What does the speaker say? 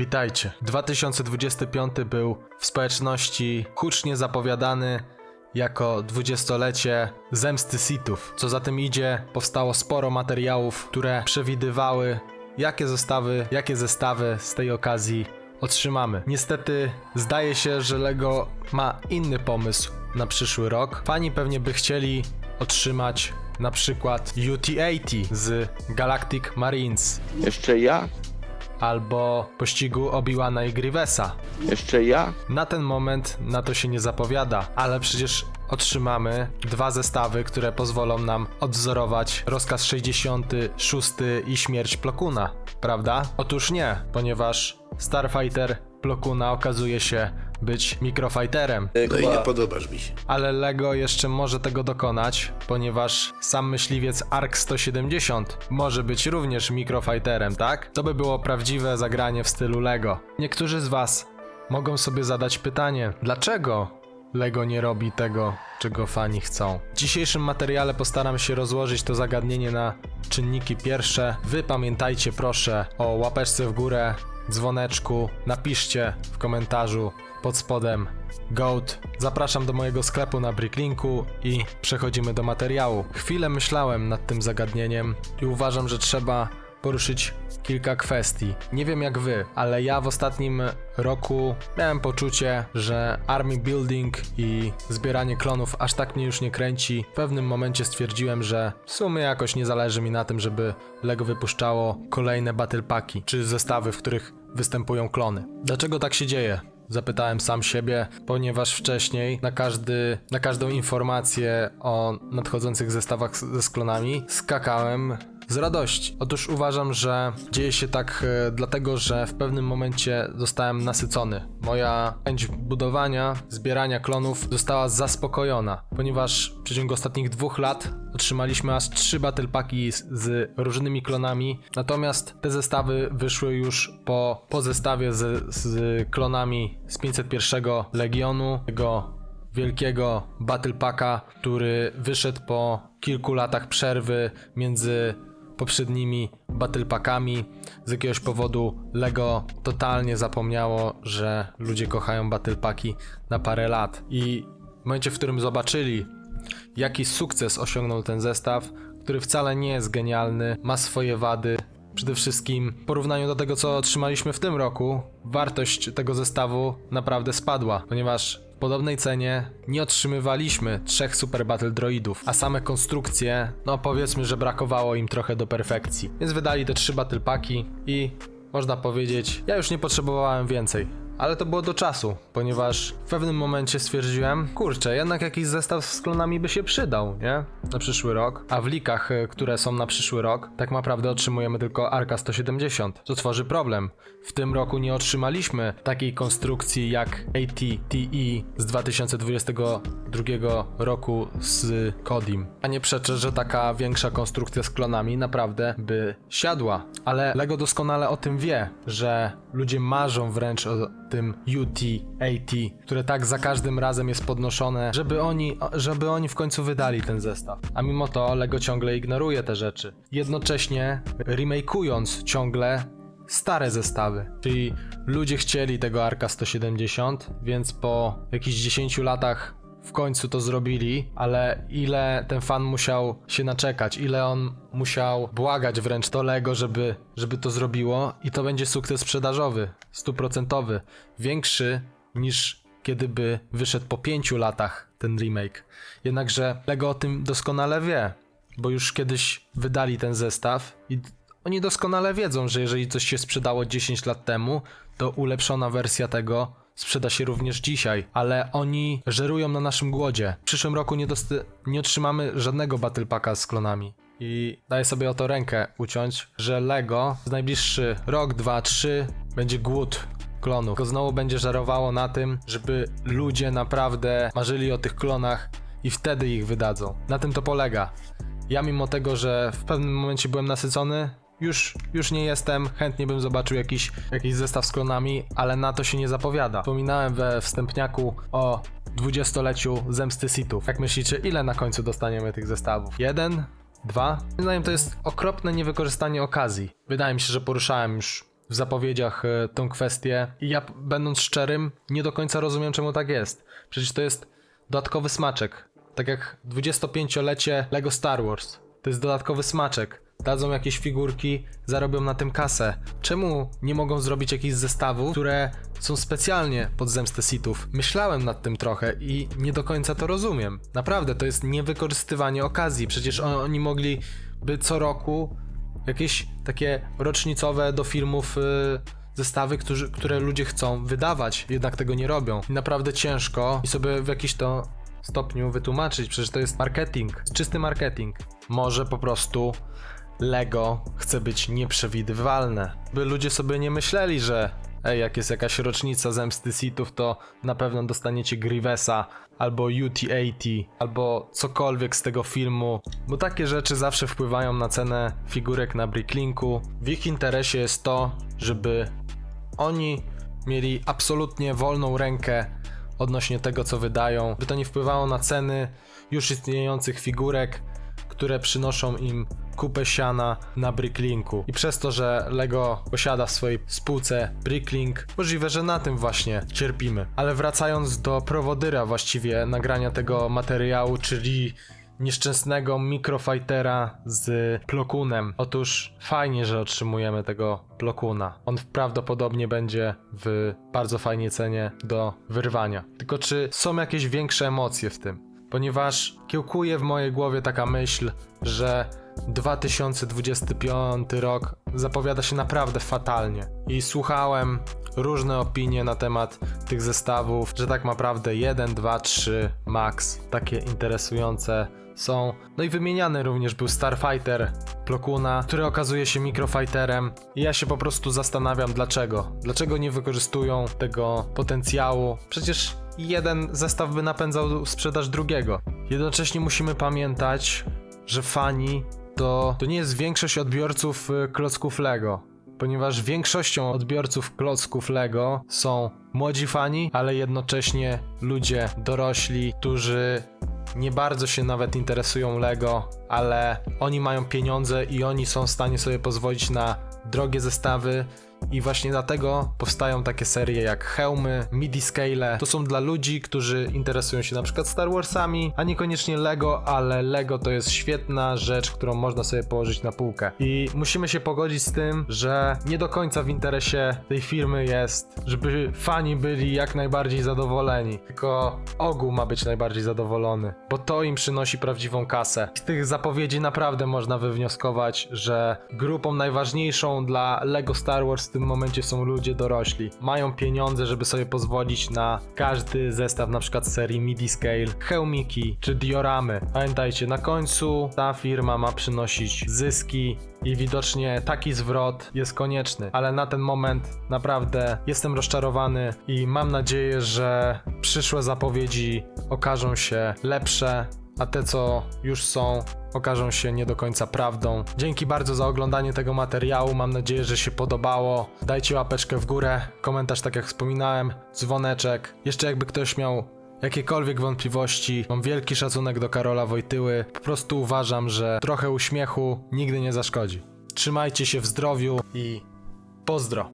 Witajcie. 2025 był w społeczności hucznie zapowiadany jako dwudziestolecie zemsty Sithów. Co za tym idzie, powstało sporo materiałów, które przewidywały, jakie zestawy, jakie zestawy z tej okazji otrzymamy. Niestety zdaje się, że LEGO ma inny pomysł na przyszły rok. Fani pewnie by chcieli otrzymać na przykład UT-80 z Galactic Marines Jeszcze ja? Albo pościgu Obi-Wana i Grievesa. Jeszcze ja? Na ten moment na to się nie zapowiada, ale przecież otrzymamy dwa zestawy, które pozwolą nam odwzorować rozkaz 66 i śmierć Plokuna, prawda? Otóż nie, ponieważ Starfighter Plokuna okazuje się być mikrofighterem, No i nie podobasz mi się. ale LEGO jeszcze może tego dokonać, ponieważ sam myśliwiec ARK 170 może być również mikrofighterem, tak? To by było prawdziwe zagranie w stylu LEGO. Niektórzy z Was mogą sobie zadać pytanie, dlaczego LEGO nie robi tego, czego fani chcą. W dzisiejszym materiale postaram się rozłożyć to zagadnienie na czynniki pierwsze. Wy pamiętajcie proszę o łapeczce w górę, dzwoneczku, napiszcie w komentarzu pod spodem Goat. Zapraszam do mojego sklepu na Bricklinku i przechodzimy do materiału. Chwilę myślałem nad tym zagadnieniem i uważam, że trzeba poruszyć kilka kwestii. Nie wiem jak wy, ale ja w ostatnim roku miałem poczucie, że army building i zbieranie klonów aż tak mnie już nie kręci. W pewnym momencie stwierdziłem, że w sumie jakoś nie zależy mi na tym, żeby LEGO wypuszczało kolejne battle packi czy zestawy, w których występują klony. Dlaczego tak się dzieje? Zapytałem sam siebie, ponieważ wcześniej na, każdy, na każdą informację o nadchodzących zestawach ze sklonami skakałem z radości. Otóż uważam, że dzieje się tak e, dlatego, że w pewnym momencie zostałem nasycony. Moja chęć budowania, zbierania klonów została zaspokojona, ponieważ w przeciągu ostatnich dwóch lat otrzymaliśmy aż trzy battle packi z, z różnymi klonami, natomiast te zestawy wyszły już po, po zestawie z, z klonami z 501 Legionu, tego wielkiego battle packa, który wyszedł po kilku latach przerwy między poprzednimi battle packami. Z jakiegoś powodu LEGO totalnie zapomniało, że ludzie kochają battle packi na parę lat. I w momencie, w którym zobaczyli, jaki sukces osiągnął ten zestaw, który wcale nie jest genialny, ma swoje wady. Przede wszystkim w porównaniu do tego, co otrzymaliśmy w tym roku, wartość tego zestawu naprawdę spadła, ponieważ podobnej cenie nie otrzymywaliśmy trzech Super Battle Droidów, a same konstrukcje, no powiedzmy, że brakowało im trochę do perfekcji. Więc wydali te trzy Battle Packi i można powiedzieć, ja już nie potrzebowałem więcej. Ale to było do czasu, ponieważ w pewnym momencie stwierdziłem, kurczę, jednak jakiś zestaw z klonami by się przydał, nie? Na przyszły rok. A w likach, y, które są na przyszły rok, tak naprawdę otrzymujemy tylko Arka 170, co tworzy problem. W tym roku nie otrzymaliśmy takiej konstrukcji jak AT-TE z 2022 roku z Kodim. A nie przeczę, że taka większa konstrukcja z klonami naprawdę by siadła. Ale LEGO doskonale o tym wie, że ludzie marzą wręcz o tym UT-AT, które tak za każdym razem jest podnoszone, żeby oni, żeby oni w końcu wydali ten zestaw. A mimo to LEGO ciągle ignoruje te rzeczy. Jednocześnie remakując ciągle stare zestawy. Czyli ludzie chcieli tego Arka 170, więc po jakichś 10 latach w końcu to zrobili, ale ile ten fan musiał się naczekać, ile on musiał błagać wręcz to Lego, żeby, żeby to zrobiło i to będzie sukces sprzedażowy, stuprocentowy, większy niż kiedy by wyszedł po 5 latach ten remake. Jednakże Lego o tym doskonale wie, bo już kiedyś wydali ten zestaw i oni doskonale wiedzą, że jeżeli coś się sprzedało 10 lat temu, to ulepszona wersja tego sprzeda się również dzisiaj, ale oni żerują na naszym głodzie. W przyszłym roku nie, nie otrzymamy żadnego Battle Packa z klonami. I daję sobie o to rękę uciąć, że Lego w najbliższy rok, dwa, trzy będzie głód klonów. Tylko znowu będzie żerowało na tym, żeby ludzie naprawdę marzyli o tych klonach i wtedy ich wydadzą. Na tym to polega. Ja mimo tego, że w pewnym momencie byłem nasycony, już, już nie jestem, chętnie bym zobaczył jakiś, jakiś zestaw z klonami, ale na to się nie zapowiada. Wspominałem we wstępniaku o dwudziestoleciu Zemsty Sithów. Jak myślicie, ile na końcu dostaniemy tych zestawów? Jeden? Dwa? Moim zdaniem to jest okropne niewykorzystanie okazji. Wydaje mi się, że poruszałem już w zapowiedziach e, tą kwestię. I ja, będąc szczerym, nie do końca rozumiem, czemu tak jest. Przecież to jest dodatkowy smaczek. Tak jak 25-lecie Lego Star Wars. To jest dodatkowy smaczek. Dadzą jakieś figurki, zarobią na tym kasę. Czemu nie mogą zrobić jakichś zestawów, które są specjalnie pod zemstę sitów? Myślałem nad tym trochę i nie do końca to rozumiem. Naprawdę, to jest niewykorzystywanie okazji. Przecież on, oni mogliby co roku jakieś takie rocznicowe do filmów y, zestawy, którzy, które ludzie chcą wydawać, jednak tego nie robią. I naprawdę ciężko i sobie w jakiś to stopniu wytłumaczyć, przecież to jest marketing, czysty marketing. Może po prostu Lego chce być nieprzewidywalne, by ludzie sobie nie myśleli, że ej, jak jest jakaś rocznica zemsty Sithów, to na pewno dostaniecie Grievesa albo UT-80 albo cokolwiek z tego filmu, bo takie rzeczy zawsze wpływają na cenę figurek na Bricklinku. W ich interesie jest to, żeby oni mieli absolutnie wolną rękę odnośnie tego, co wydają, by to nie wpływało na ceny już istniejących figurek, które przynoszą im kupę siana na Bricklinku. I przez to, że Lego posiada w swojej spółce Bricklink, możliwe, że na tym właśnie cierpimy. Ale wracając do prowodyra właściwie nagrania tego materiału, czyli nieszczęsnego mikrofightera z plokunem. Otóż fajnie, że otrzymujemy tego plokuna. On prawdopodobnie będzie w bardzo fajnej cenie do wyrwania. Tylko czy są jakieś większe emocje w tym? Ponieważ kiełkuje w mojej głowie taka myśl, że 2025 rok zapowiada się naprawdę fatalnie. I słuchałem różne opinie na temat tych zestawów, że tak naprawdę 1, 2, 3 max takie interesujące są. No i wymieniany również był Starfighter Plokuna, który okazuje się mikrofighterem. I ja się po prostu zastanawiam dlaczego. Dlaczego nie wykorzystują tego potencjału? Przecież jeden zestaw by napędzał sprzedaż drugiego. Jednocześnie musimy pamiętać, że fani to, to nie jest większość odbiorców y, klocków Lego. Ponieważ większością odbiorców klocków Lego są młodzi fani, ale jednocześnie ludzie dorośli, którzy nie bardzo się nawet interesują Lego, ale oni mają pieniądze i oni są w stanie sobie pozwolić na drogie zestawy. I właśnie dlatego powstają takie serie jak hełmy, midi scale. To są dla ludzi, którzy interesują się na przykład Star Warsami, a niekoniecznie Lego, ale Lego to jest świetna rzecz, którą można sobie położyć na półkę. I musimy się pogodzić z tym, że nie do końca w interesie tej firmy jest, żeby fani byli jak najbardziej zadowoleni. Tylko ogół ma być najbardziej zadowolony, bo to im przynosi prawdziwą kasę. Z tych zapowiedzi naprawdę można wywnioskować, że grupą najważniejszą dla Lego Star Wars w tym momencie są ludzie dorośli. Mają pieniądze, żeby sobie pozwolić na każdy zestaw, na przykład serii midi scale, hełmiki czy dioramy. Pamiętajcie, na końcu ta firma ma przynosić zyski i widocznie taki zwrot jest konieczny, ale na ten moment naprawdę jestem rozczarowany i mam nadzieję, że przyszłe zapowiedzi okażą się lepsze, a te co już są okażą się nie do końca prawdą. Dzięki bardzo za oglądanie tego materiału, mam nadzieję, że się podobało. Dajcie łapeczkę w górę, komentarz tak jak wspominałem, dzwoneczek. Jeszcze jakby ktoś miał jakiekolwiek wątpliwości, mam wielki szacunek do Karola Wojtyły. Po prostu uważam, że trochę uśmiechu nigdy nie zaszkodzi. Trzymajcie się w zdrowiu i pozdro.